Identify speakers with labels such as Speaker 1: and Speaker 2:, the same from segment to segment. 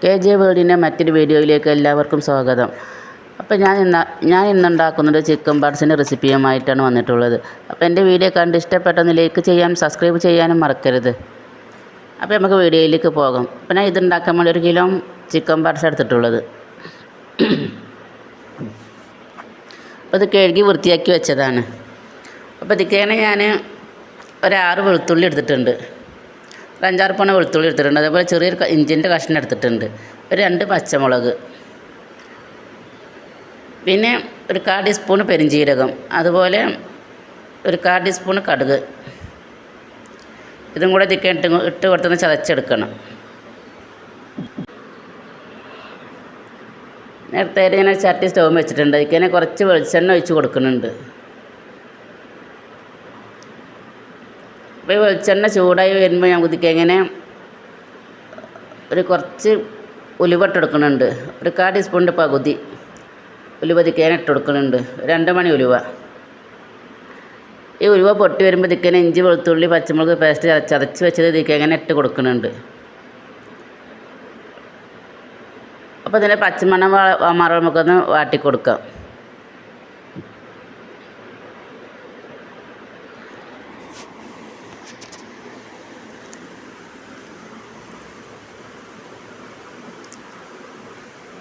Speaker 1: K J വേൾഡിന്റെ മറ്റൊരു വീഡിയോയിലേക്ക് എല്ലാവർക്കും സ്വാഗതം. അപ്പോൾ ഞാൻ ഇന്ന് ഞാൻ ഇന്നുണ്ടാക്കുന്നത് ചിക്കൻ ബർഡ്സിന്റെ റെസിപ്പിയുമായിട്ടാണ് വന്നിട്ടുള്ളത്. അപ്പോൾ എന്റെ വീഡിയോ കണ്ട് ഇഷ്ടപ്പെട്ടെന്ന് ലൈക്ക് ചെയ്യാനും സബ്സ്ക്രൈബ് ചെയ്യാനും മറക്കരുത്. അപ്പോൾ നമുക്ക് വീഡിയോയിലേക്ക് പോകാം. അപ്പോൾ ഞാൻ ഇതുണ്ടാക്കാൻ വേണ്ടി ഒരു കിലോ ചിക്കൻ ബർഡ്സ് എടുത്തിട്ടുള്ളത്. അപ്പോൾ ഇത് കഴുകി വൃത്തിയാക്കി വെച്ചതാണ്. അപ്പോൾ ഇതിക്കാണ് ഞാൻ ഒരാറ് വെളുത്തുള്ളി എടുത്തിട്ടുണ്ട്. ഒരു അഞ്ചാറ് പണ വെളുത്തുള്ളി എടുത്തിട്ടുണ്ട്. അതേപോലെ ചെറിയൊരു ഇഞ്ചിന്റെ കഷ്ണം എടുത്തിട്ടുണ്ട്. ഒരു രണ്ട് പച്ചമുളക്. പിന്നെ ഒരു കാ ടീസ്പൂൺ പെരിഞ്ചീരകം. അതുപോലെ ഒരു കാ ടീസ്പൂൺ കടുക്. ഇതും കൂടെ ഇതിക്ക് ഇട്ട് ഇട്ട് കൊടുത്തൊന്ന് ചതച്ചെടുക്കണം. നേരത്തെ ഞാൻ ചട്ടി സ്റ്റൗ വെച്ചിട്ടുണ്ട്. ഇതിക്കനെ കുറച്ച് വെളിച്ചെണ്ണ ഒഴിച്ച് കൊടുക്കുന്നുണ്ട്. അപ്പോൾ ഈ വെളിച്ചെണ്ണ ചൂടായി വരുമ്പോൾ ഞാൻ കുതിക്കുക. ഇങ്ങനെ ഒരു കുറച്ച് ഉലുവട്ടെടുക്കുന്നുണ്ട് ഒരു കാ ടീസ്പൂണിന്റെ പകുതി ഉലുവ തിക്കാൻ ഇട്ടെടുക്കുന്നുണ്ട് രണ്ട് മണി ഉലുവ. ഈ ഉലുവ പൊട്ടി വരുമ്പോൾ തിക്കാൻ ഇഞ്ചി വെളുത്തുള്ളി പച്ചമുളക് പേസ്റ്റ് ചതച്ച് വെച്ചത് ഇതിക്ക് ഇങ്ങനെ ഇട്ട് കൊടുക്കുന്നുണ്ട് അപ്പോൾ ഇതിന്റെ പച്ചമണം മാറ നമുക്കൊന്ന് വാട്ടി കൊടുക്കാം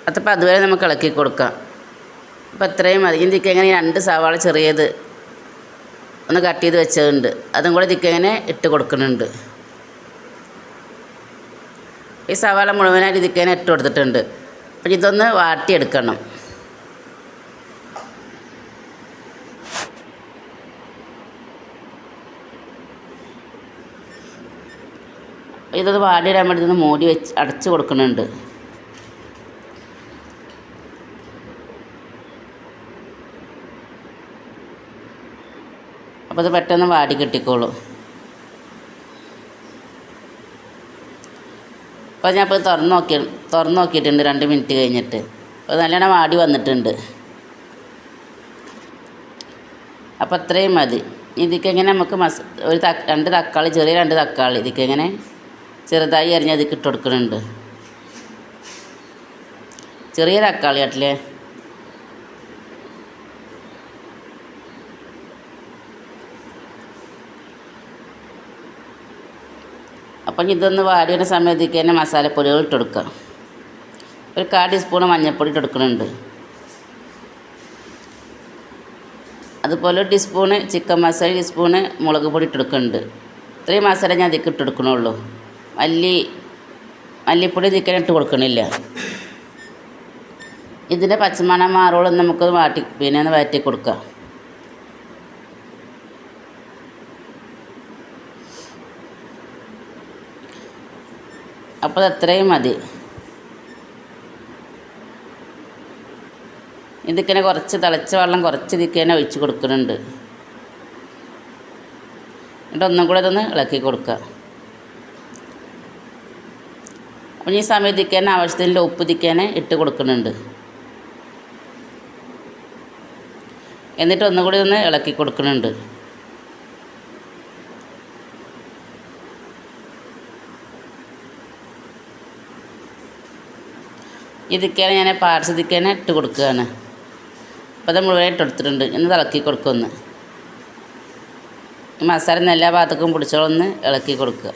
Speaker 1: അതപ്പോൾ അതുവരെ നമുക്ക് ഇളക്കി കൊടുക്കാം. അപ്പോൾ അത്രയും മതി. ഇതിക്ക് എങ്ങനെ രണ്ട് സവാള ചെറിയത് ഒന്ന് കട്ട് ചെയ്ത് വെച്ചതുണ്ട്. അതും കൂടെ ഇതിക്കെങ്ങനെ ഇട്ട് കൊടുക്കുന്നുണ്ട്. ഈ സവാള മുഴുവനായിട്ട് ഇതിക്കെങ്ങനെ ഇട്ട് കൊടുത്തിട്ടുണ്ട്. അപ്പം ഇതൊന്ന് വാട്ടിയെടുക്കണം. ഇതൊന്ന് വാടിയിടാൻ വേണ്ടി ഇതൊന്ന് മൂടി വെച്ച് അടച്ച് കൊടുക്കുന്നുണ്ട്. അപ്പോൾ അത് പെട്ടെന്ന് വാടി കിട്ടിക്കോളും. അപ്പോൾ ഞാൻ ഇപ്പോൾ തുറന്ന് നോക്കി തുറന്ന് നോക്കിയിട്ടുണ്ട് രണ്ട് മിനിറ്റ് കഴിഞ്ഞിട്ട്. അപ്പോൾ നല്ലോണം വാടി വന്നിട്ടുണ്ട്. അപ്പോൾ അത്രയും മതി. ഇതിക്ക് എങ്ങനെ നമുക്ക് മസ ഒരു തക്ക രണ്ട് തക്കാളി ചെറിയ രണ്ട് തക്കാളി ഇതിക്ക് എങ്ങനെ ചെറുതായി അരിഞ്ഞ് അതിക്ക് ഇട്ട് കൊടുക്കുന്നുണ്ട്. ചെറിയ തക്കാളി ആട്ടില്ലേ അപ്പം ഇതൊന്ന് വാടി സമയത്തേക്ക് തന്നെ മസാലപ്പൊടികൾ ഇട്ട് കൊടുക്കുക ഒരു കാ ടീസ്പൂൺ മഞ്ഞൾപ്പൊടി ഇട്ട് അതുപോലെ ഒരു ടീസ്പൂണ് ചിക്കൻ മസാല ടീസ്പൂണ് മുളക് പൊടി ഇട്ടെടുക്കുന്നുണ്ട് ഇത്രയും മസാല ഞാൻ ഇതിക്ക് ഇട്ടെടുക്കണുള്ളൂ മല്ലി മല്ലിപ്പൊടി ചിക്കൻ ഇട്ട് കൊടുക്കണില്ല. ഇതിന്റെ പച്ചമണം മാറുകളും നമുക്കത് വാട്ടി പിന്നെ ഒന്ന് വഴറ്റി കൊടുക്കാം. അപ്പോൾ അത് അത്രയും മതി. ഇതിക്കനെ കുറച്ച് തിളച്ച വെള്ളം കുറച്ച് ഇതിക്കനെ ഒഴിച്ച് കൊടുക്കുന്നുണ്ട്. എന്നിട്ട് ഒന്നും കൂടെ ഇതൊന്ന് ഇളക്കി കൊടുക്കുക. അപ്പം ഈ സമയത്ത് ഇതിക്കനെ ആവശ്യത്തിന്റെ ഉപ്പ് ഇതിക്കനെ ഇട്ട് കൊടുക്കുന്നുണ്ട്. എന്നിട്ട് ഒന്നും കൂടി ഒന്ന് ഇളക്കി കൊടുക്കുന്നുണ്ട്. ഇതിക്കാണ് ഞാൻ പാർട്സ് തന്നെ ഇട്ട് കൊടുക്കുകയാണ് അപ്പോൾ അത് ഇട്ട് കൊടുത്തിട്ടുണ്ട് ഇന്ന് ഇളക്കി കൊടുക്കുമെന്ന് മസാല എല്ലാ ഭാഗത്തേക്കും പിടിച്ചോളൊന്ന് ഇളക്കി കൊടുക്കുക.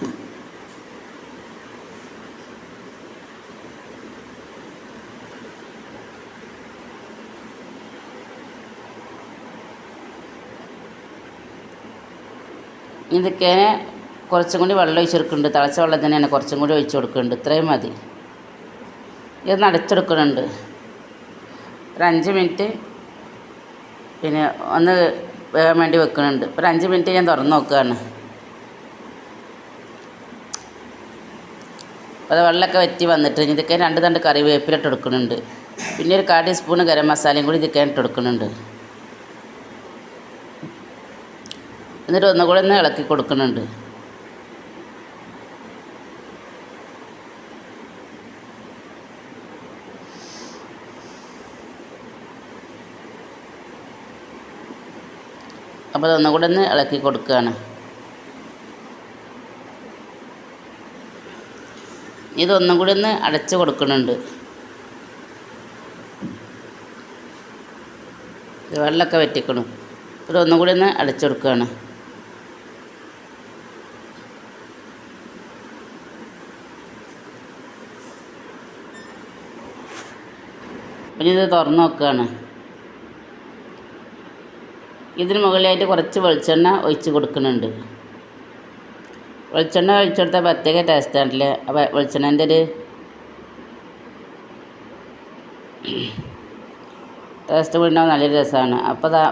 Speaker 1: ഇതൊക്കെ കുറച്ചും കൂടി വെള്ളം ഒഴിച്ചെടുക്കുന്നുണ്ട്. തിളച്ച വെള്ളം തന്നെയാണ് കുറച്ചും കൂടി ഒഴിച്ചു കൊടുക്കുന്നുണ്ട്. ഇത്രയും മതി. ഇത് അടച്ചെടുക്കുന്നുണ്ട് ഒരു അഞ്ച് മിനിറ്റ് പിന്നെ ഒന്ന് വേഗം വേണ്ടി വെക്കുന്നുണ്ട്. ഒരു അഞ്ച് മിനിറ്റ് ഞാൻ തുറന്ന് നോക്കുകയാണ്. അത് വെള്ളമൊക്കെ വറ്റി വന്നിട്ട് ഇതൊക്കെ രണ്ട് തണ്ട് കറിവേപ്പില ഇട്ട് പിന്നെ ഒരു കാ ടീസ്പൂൺ ഗരം മസാലയും കൂടി ഇതൊക്കെ ഇട്ട് കൊടുക്കുന്നുണ്ട് എന്നിട്ട് ഒന്നുകൂടെ ഒന്ന് ഇളക്കി കൊടുക്കുന്നുണ്ട്. അപ്പോൾ അതൊന്നും കൂടെ ഒന്ന് ഇളക്കി കൊടുക്കുകയാണ് ഇതൊന്നും കൂടി ഒന്ന് അടച്ച് കൊടുക്കുന്നുണ്ട് വെള്ളമൊക്കെ വറ്റിക്കണം. ഇതൊന്നും കൂടി ഒന്ന് അടച്ചു കൊടുക്കുകയാണ് പിന്നെ ഇത് തുറന്നു നോക്കുകയാണ് ഇതിന് മുകളിലായിട്ട് കുറച്ച് വെളിച്ചെണ്ണ ഒഴിച്ച് കൊടുക്കുന്നുണ്ട്. വെളിച്ചെണ്ണ ഒഴിച്ചു കൊടുത്താൽ പ്രത്യേക ടേസ്റ്റാണല്ലേ അപ്പോൾ വെളിച്ചെണ്ണന്റെ ഒരു ടേസ്റ്റ് കൂടി നല്ലൊരു രസമാണ് അപ്പോൾ ദാ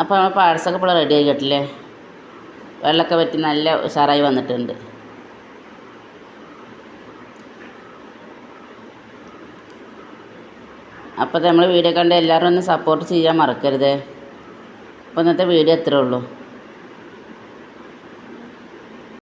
Speaker 1: അപ്പോൾ നമ്മൾ പാഴ്സൊക്കെ ഇപ്പോൾ റെഡി ആയി കേട്ടില്ലേ? വെള്ളമൊക്കെ പറ്റി നല്ല ഉഷാറായി വന്നിട്ടുണ്ട്. അപ്പോൾ നമ്മൾ വീഡിയോ കണ്ട് എല്ലാവരും ഒന്ന് സപ്പോർട്ട് ചെയ്യാൻ മറക്കരുത്. അപ്പോൾ ഇന്നത്തെ വീഡിയോ ഇത്രേ ഉള്ളൂ.